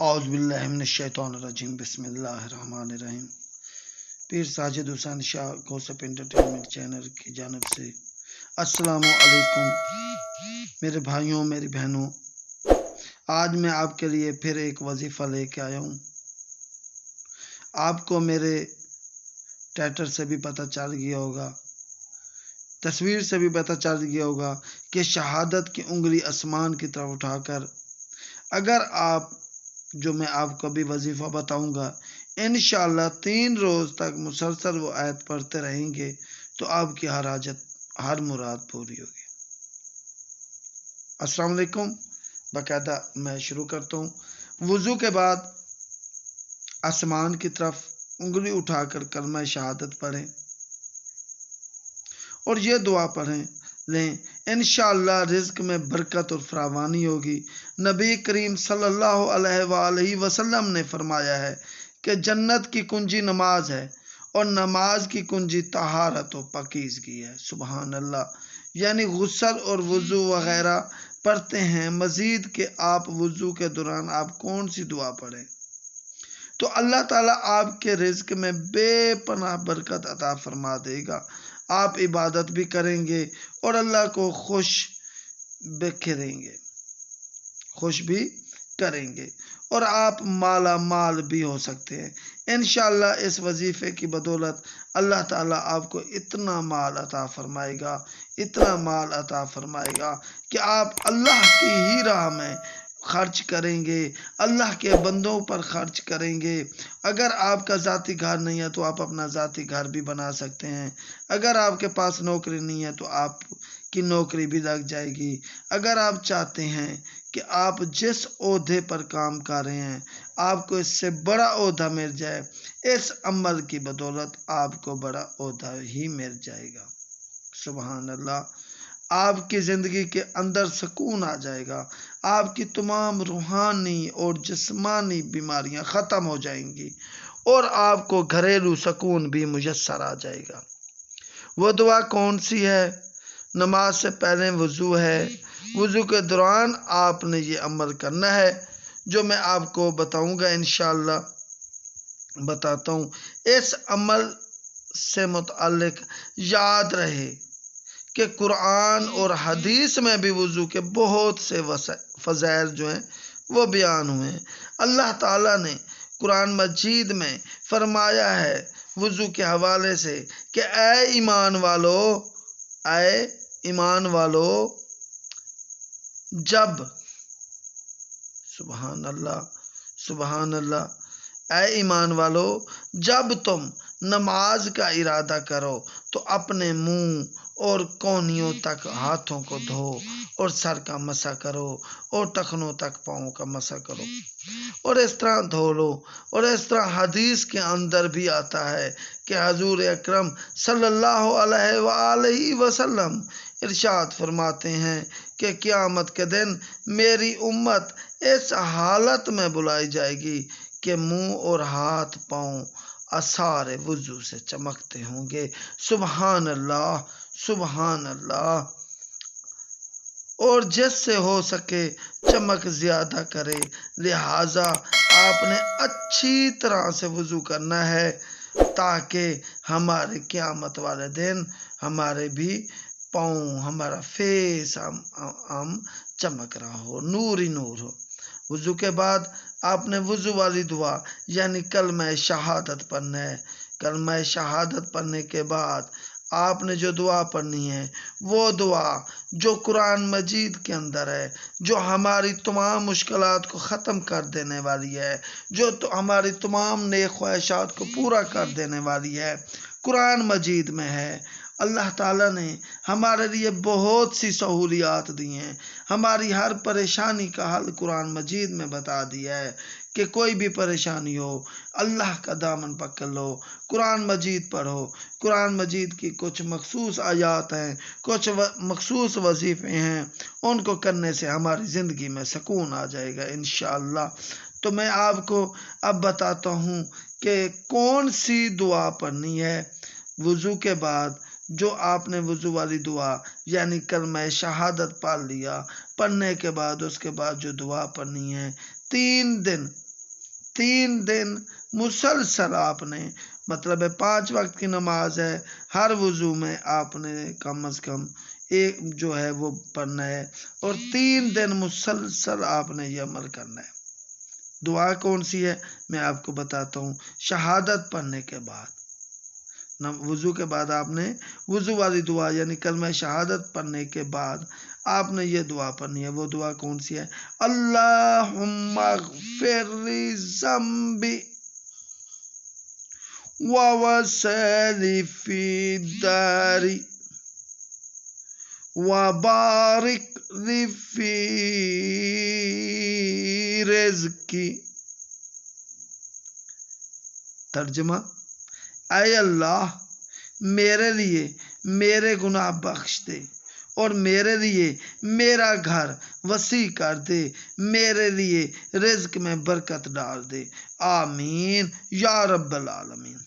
आउज़बिल्लिमिनशैतानरजीम बिस्मिल्लाहिर्रहमानिर्रहीम Pir Sajid Hussain Shah gossip entertainment channel की जानब से अस्सलाम वालेकुम मेरे भाइयों मेरी बहनों आज मैं आपके लिए फिर एक वजीफ़ा लेके आया हूँ आपको मेरे टाइटल से भी पता चल गया होगा तस्वीर से भी पता चल गया होगा कि शहादत की उंगली आसमान की तरफ़ उठाकर अगर आप जो मैं आपको भी वजीफ़ा बताऊँगा इन तीन रोज़ तक मुसलसल वो आयत पढ़ते रहेंगे तो आपकी हर हाजत, हर मुराद पूरी होगी। अस्सलाम वालेकुम। बाकायदा मैं शुरू करता हूँ। वज़ू के बाद आसमान की तरफ़ उंगली उठाकर कलमा शहादत पढ़ें और ये दुआ पढ़ें लें। इन रिज्क में बरकत और फ्रावानी होगी। नबी करीम सल्लल्लाहु अलैहि वसल्लम ने फरमाया है कि जन्नत की कुंजी नमाज़ है और नमाज़ की कुंजी तहारत और पकीजगी है। सुबहान अल्लाह यानी गुसल और वज़ू वगैरह पढ़ते हैं। मज़ीद के आप वज़ू के दौरान आप कौन सी दुआ पढ़ें? तो अल्लाह ताला आपके रिज्क में बेपनाह बरकत अता फरमा देगा। आप इबादत भी करेंगे और अल्लाह को खुश बिखरेंगे खुश भी करेंगे और आप माला माल भी हो सकते हैं। इन इस वजीफ़े की बदौलत अल्लाह ताला आपको इतना माल अता फरमाएगा, इतना माल अता फरमाएगा कि आप अल्लाह की ही राह में खर्च करेंगे, अल्लाह के बंदों पर खर्च करेंगे। अगर आपका ज़ाती घर नहीं है तो आप अपना ज़ाती घर भी बना सकते हैं। अगर आपके पास नौकरी नहीं है तो आप की नौकरी भी लग जाएगी। अगर आप चाहते हैं कि आप जिस ओहदे पर काम कर रहे हैं, आपको इससे बड़ा ओहदा मिल जाए, इस अमल की बदौलत आपको बड़ा ओहदा ही मिल जाएगा। सुबहान अल्लाह। आपकी ज़िंदगी के अंदर सुकून आ जाएगा। आपकी तमाम रूहानी और जिस्मानी बीमारियाँ ख़त्म हो जाएँगी और आपको घरेलू सुकून भी मुयसर आ जाएगा। वो दुआ कौन सी है? नमाज़ से पहले वज़ू है। वज़ू के दौरान आपने ये अमल करना है, जो मैं आपको बताऊँगा इन बताता हूँ, इस अमल से मुतल याद रहे। कि कुरान और हदीस में भी वज़ू के बहुत से फ़ज़ैल जो हैं, वो बयान हुए हैं। अल्लाह ताला ने कुरान मजीद में फरमाया है वज़ू के हवाले से कि ए ईमान वालो ए ईमान वालो, जब सुबहान अल्लाह सुबहान अल्लाह ए ईमान वालो, जब तुम नमाज़ का इरादा करो तो अपने मुँह और कोनियों तक हाथों को धो और सर का मसा करो और टखनों तक पाँव का मसा करो। और इस तरह धो लो और इस तरह हदीस के अंदर भी आता है कि हजूर अक्रम सल्लल्लाहु अलैहि वसल्लम इरशाद फरमाते हैं कि क़यामत के दिन मेरी उम्मत इस हालत में बुलाई जाएगी कि मुँह और हाथ पाँव असार वज़ू से चमकते होंगे। सुबहान अल्लाह सुबहान अल्लाह और जिससे हो सके चमक ज़्यादा करे। लिहाजा आपने अच्छी तरह से वज़ू करना है, ताकि हमारे क़यामत वाले दिन हमारे भी पाँव, हमारा फेस हम हम चमक रहा हो, नूर ही नूर हो। वज़ू के बाद आपने वज़ू वाली दुआ, यानी कल मैं शहादत पढ़ना है। कल मैं शहादत पढ़ने के बाद आपने जो दुआ पढ़नी है, वो दुआ जो कुरान मजीद के अंदर है, जो हमारी तमाम मुश्किल को ख़त्म कर देने वाली है, जो तो हमारी तमाम नए ख्वाहिशात को पूरा कर देने वाली है, कुरान मजीद में है। अल्लाह ताला ने हमारे लिए बहुत सी सहूलियात दी हैं। हमारी हर परेशानी का हल कुरान मजीद में बता दिया है। कि कोई भी परेशानी हो, अल्लाह का दामन पकड़ लो, कुरान मजीद पढ़ो। कुरान मजीद की कुछ मखसूस आयात हैं, कुछ मखसूस वजीफ़े हैं, उनको करने से हमारी ज़िंदगी में सुकून आ जाएगा इन तो मैं आपको अब बताता हूँ कि कौन सी दुआ पढ़नी है। वज़ू के बाद जो आपने वज़ू वाली दुआ, यानी कल मैं शहादत पाल लिया, पढ़ने के बाद उसके बाद जो दुआ पढ़नी है, तीन दिन तीन दिन मुसलसल आपने मतलब है पाँच वक्त की नमाज़ है, हर वज़ू में आपने कम अज कम एक जो है वो पढ़ना है और तीन दिन मुसलसल आपने ये अमल करना है। दुआ कौन सी है? मैं आपको बताता हूँ, शहादत पढ़ने के बाद। वज़ू के बाद आपने, वज़ू वाली दुआ, यानी कल में शहादत पढ़ने के बाद आपने ये दुआ पढ़नी है, वो दुआ कौन सी है? अल्लाह ज़म्बी वसली दारी वबारिक फ़ी रिज़्की। तर्जमा आए अल्लाह, मेरे लिए मेरे गुनाह बख्श दे। और मेरे लिए मेरा घर वसी कर दे। मेरे लिए रिज्क में बरकत डाल दे। आमीन, या रब्बल आलमीन।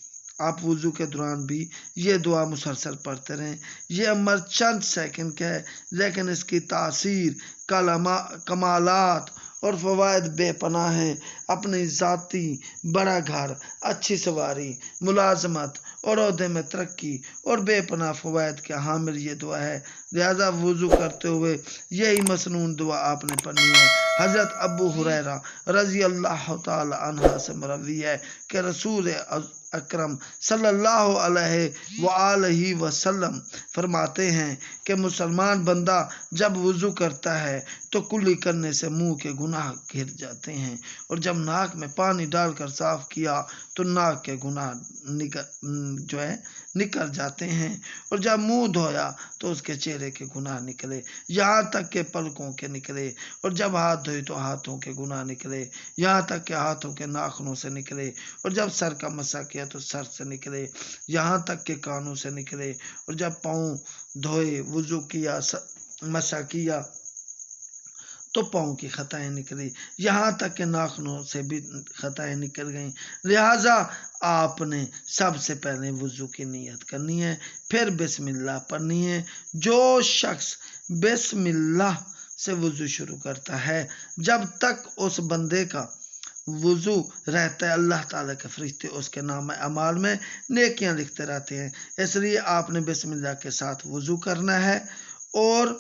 आप वज़ू के दौरान भी ये दुआ मुसलसल पढ़ते रहें। यह अमर चंद सेकंड का है, लेकिन इसकी तासीर, कलमा, कमालात और फ़वाद बेपना है। अपनी ज़ाती, बड़ा घर, अच्छी सवारी, मुलाजमत और अहदे में तरक्की और बेपना फवायद के हामिल ये दुआ है। लिहाजा वज़ू करते हुए यही मसनून दुआ आपने पढ़नी है। हज़रत अबू हुरैरा रज़ी अल्लाह तहा से मरवी है कि रसूल अकरम सल्लल्लाहु अलैहि वसल्लम फरमाते हैं कि मुसलमान बंदा जब वज़ू करता है तो कुली करने से मुँह के गुनाह घिर जाते हैं और जब नाक में पानी डालकर साफ़ किया तो नाक के गुनाह निकल जो है निकल जाते हैं और जब मुँह धोया तो उसके चेहरे के गुनाह निकले, यहाँ तक के पलकों के निकले और जब हाथ धोए तो हाथों के गुना निकले, यहाँ तक के हाथों के नाखनों से निकले। और जब सर का मसा किया तो सर से निकले, यहाँ तक के कानों से निकले। और जब पाँव धोए, वज़ू किया मसा किया तो पाँव की ख़ताएँ निकली। यहाँ तक के नाखनों से भी ख़ताएँ निकल गई। लिहाजा आपने सबसे पहले वज़ू की नीयत करनी है, फिर बिस्मिल्लाह पढ़नी है। जो शख्स बिस्मिल्लाह से वज़ू शुरू करता है। जब तक उस बंदे का वज़ू रहता है, अल्लाह ताला के फरिश्ते उसके नाम अमाल में नेकियाँ लिखते रहते हैं। इसलिए आपने बिस्मिल्लाह के साथ वज़ू करना है और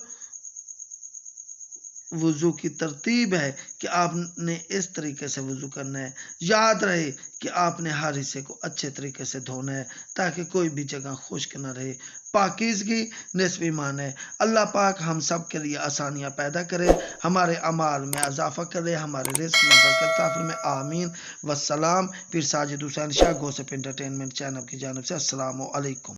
वज़ू की तरतीब है कि आपने इस तरीके से वज़ू करना है। याद रहे कि आपने हर हिस्से को अच्छे तरीके से धोना है, ताकि कोई भी जगह खुश्क न रहे। पाकिजगी नस्बी मान है। अल्लाह पाक हम सब के लिए आसानियाँ पैदा करे, हमारे अमाल में इजाफ़ा करे, हमारे रिस्क में बरकत में आमीन। वसलाम फिर Sajid Hussain Shah, gossip entertainment channel की जानब से। असलकुम